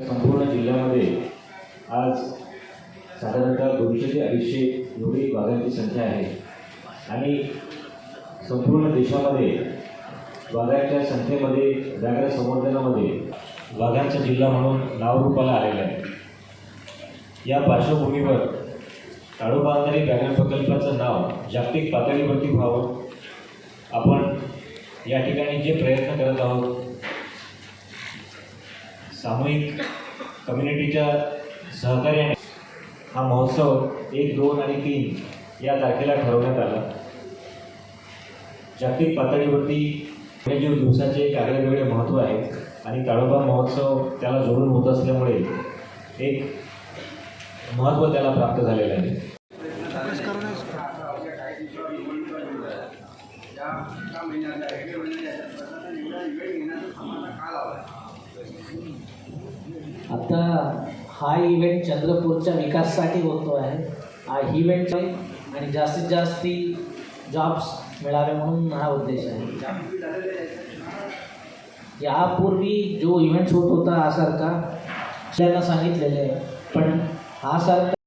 संपूर्ण जिल्ह्यामध्ये आज साधारणतः दोनशे ते अडीचशे एवढी वाघांची संख्या आहे. आणि संपूर्ण देशामध्ये वाघांच्या संख्येमध्ये व्याघ्र संवर्धनामध्ये वाघांचा जिल्हा म्हणून नावरूपाला आलेला आहे. या पार्श्वभूमीवर ताडोबांधारी व्याघ्र प्रकल्पाचं नाव जागतिक पातळीवरती व्हावं. आपण या ठिकाणी जे प्रयत्न करत आहोत सामूहिक कम्युनिटीच्या सहकार्याने हा महोत्सव एक दोन आणि तीन या तारखेला ठरवण्यात आला. जागतिक पातळीवरती वन्यजीव दिवसाचे एक आगळे वेगळे महत्त्व आहे आणि ताडोबा महोत्सव त्याला जोडून होत असल्यामुळे एक महत्त्व त्याला प्राप्त झालेलं आहे. आता हा इव्हेंट चंद्रपूरच्या विकासासाठी होतो आहे. हा इव्हेंट आणि जास्तीत जास्ती जॉब्स मिळावे म्हणून हा उद्देश आहे. यापूर्वी जो इव्हेंट्स होत होता हा सारखा त्यांना सांगितलेले आहे. पण हा सारखा